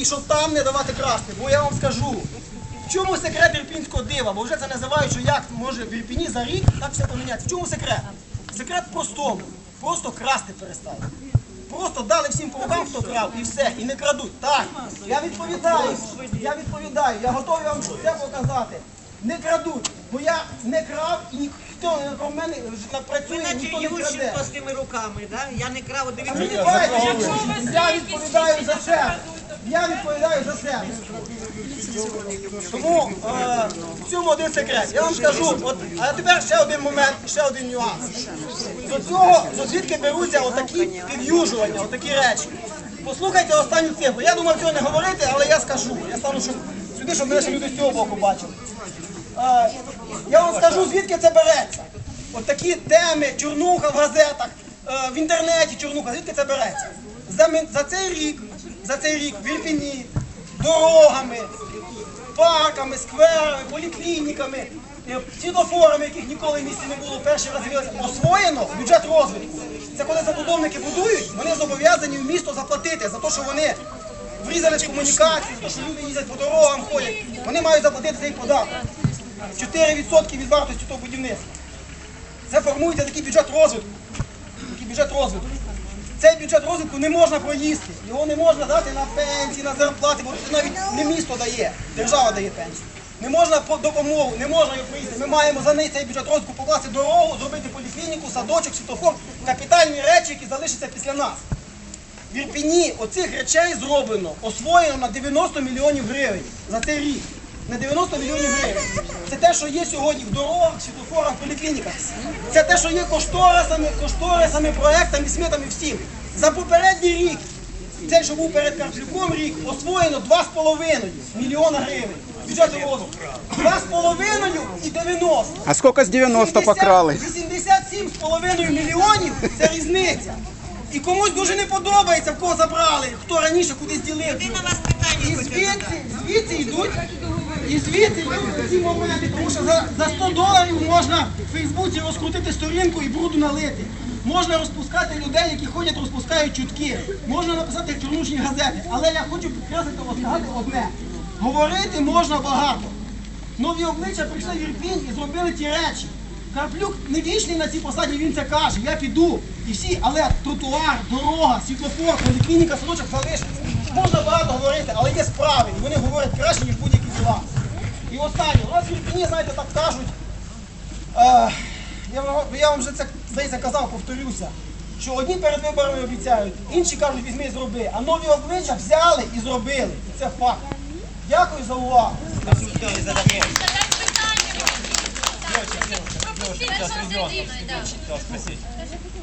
І щоб там не давати красти, бо я вам скажу. В чому секрет ірпінського дива? Бо вже це називають, що як може в Ірпіні за рік так все помінятися. В чому секрет? Секрет простому. Просто красти перестали. Просто дали всім по рукам, хто крав, і все, і не крадуть. Так, я відповідаю, я відповідаю, я готовий вам це показати. Не крадуть, бо я не крав і ніхто не про мене Ви працює, наче ніхто не краде. Ющенко з тими руками, да? Я не крав, дивіться. я відповідаю за себе. Я відповідаю за себе. Тому е, в цьому один секрет. Я вам скажу, от, а тепер ще один момент, ще один нюанс. До цього, звідки беруться отакі під'южування, отакі речі. Послухайте останню цифру. Я думав цього не говорити, але я скажу. Я стану сюди, щоб мене ще люди з цього боку бачили. Е, я вам скажу, звідки це береться. От такі теми, чорнуха в газетах, е, в інтернеті чорнуха, звідки це береться? За, за цей рік, за цей рік в Ірпіні, дорогами, парками, скверами, поліклініками, е, світлофорами, яких ніколи в місті не було, перший раз з'явилося, освоєно бюджет розвитку. Це коли забудовники будують, вони зобов'язані в місто заплатити за те, що вони врізались в комунікації, за те, що люди їздять по дорогам, ходять. Вони мають заплатити цей податок. 4% від вартості того будівництва. Це формується такий бюджет розвитку. Такий бюджет розвитку. Цей бюджет розвитку не можна проїсти. Його не можна дати на пенсії, на зарплати, бо це навіть не місто дає, держава дає пенсію. Не можна допомогу, не можна його проїсти. Ми маємо за неї цей бюджет розвитку покласти дорогу, зробити поліклініку, садочок, світофор, капітальні речі, які залишаться після нас. В Ірпіні оцих речей зроблено, освоєно на 90 мільйонів гривень за цей рік. На 90 мільйонів гривень. Це те, що є сьогодні в дорогах, світлофорах, поліклініках. Це те, що є кошторисами, кошторисами, проектами, смітами всім. За попередній рік, цей, що був перед Карплюком рік, освоєно 2,5 мільйона гривень. Бюджету розвитку. 2,5 і 90. А сколько с 90 покрали? 87,5 мільйонів це різниця. І комусь дуже не подобається, в кого забрали, хто раніше кудись ділив. Вас І звідси, звідси йдуть, і звідси йдуть ці моменти, тому що за, за 100 доларів можна в Фейсбуці розкрутити сторінку і бруду налити. Можна розпускати людей, які ходять, розпускають чутки. Можна написати чорнушні газети. Але я хочу підкреслити от сказати одне. Говорити можна багато. Нові обличчя прийшли в Ірпінь і зробили ті речі. Карплюк не вічний на цій посаді, він це каже. Я піду. І всі, але тротуар, дорога, світлофор, поліклініка, садочок залишиться. Можна багато говорити, але є справи, і вони говорять краще, ніж будь-які діла. І останнє, у нас в Ірпіні, знаєте, так кажуть. Е, я, я вам вже це здається казав, повторюся. Що одні перед виборами обіцяють, інші кажуть, візьми і зроби. А нові обличчя взяли і зробили. І це факт. Дякую за увагу. сейчас ребенка. Все, спасибо.